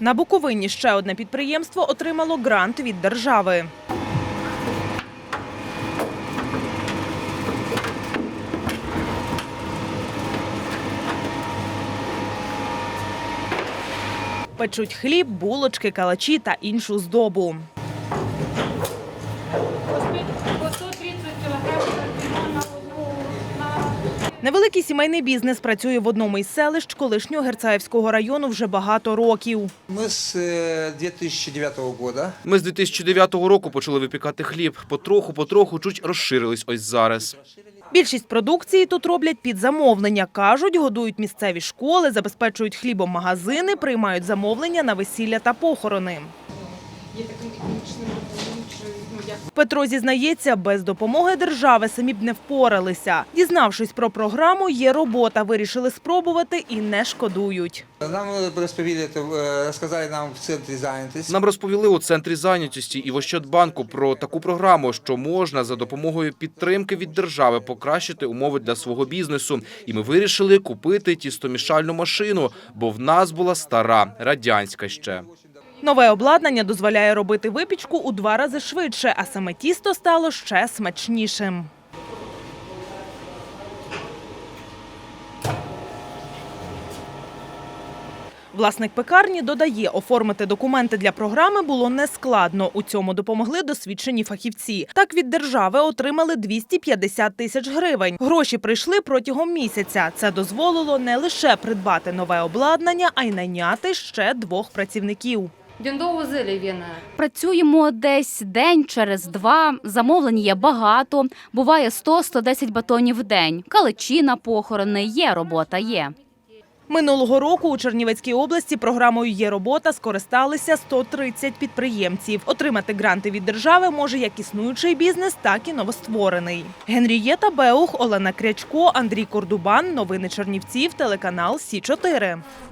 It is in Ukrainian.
На Буковині ще одне підприємство отримало грант від держави. Печуть хліб, булочки, калачі та іншу здобу. Невеликий сімейний бізнес працює в одному із селищ колишнього Герцаївського району вже багато років. Мы с э, 2009 года Ми з 2009 року почали випікати хліб. Потроху, потроху чуть розширились ось зараз. Більшість продукції тут роблять під замовлення. Кажуть, годують місцеві школи, забезпечують хлібом магазини, приймають замовлення на весілля та похорони. є таким технічним як Петро зізнається, без допомоги держави самі б не впоралися. Дізнавшись про програму, є робота. Вирішили спробувати і не шкодують. нам э, розповіли, это, э, рассказали нам в центрі зайнятості. Нам розповіли у центрі зайнятості і в Ощадбанку про таку програму, що можна за допомогою підтримки від держави покращити умови для свого бізнесу. І ми вирішили купити тістомішальну машину, бо в нас була стара радянська ще. Нове обладнання дозволяє робити випічку у два рази швидше, а саме тісто стало ще смачнішим. Власник пекарні додає, оформити документи для програми було нескладно. У цьому допомогли досвідчені фахівці. Так від держави отримали 250 тисяч гривень. Гроші прийшли протягом місяця. Це дозволило не лише придбати нове обладнання, а й найняти ще двох працівників. Він. Працюємо десь день через два. Замовлень є багато. Буває 100-110 батонів в день. Каличі на похорони є, робота є. Минулого року у Чернівецькій області програмою «Є робота» скористалися 130 підприємців. Отримати гранти від держави може як існуючий бізнес, так і новостворений. Генрієта Беух, Олена Крячко, Андрій Кордубан. Новини Чернівців, телеканал Сі 4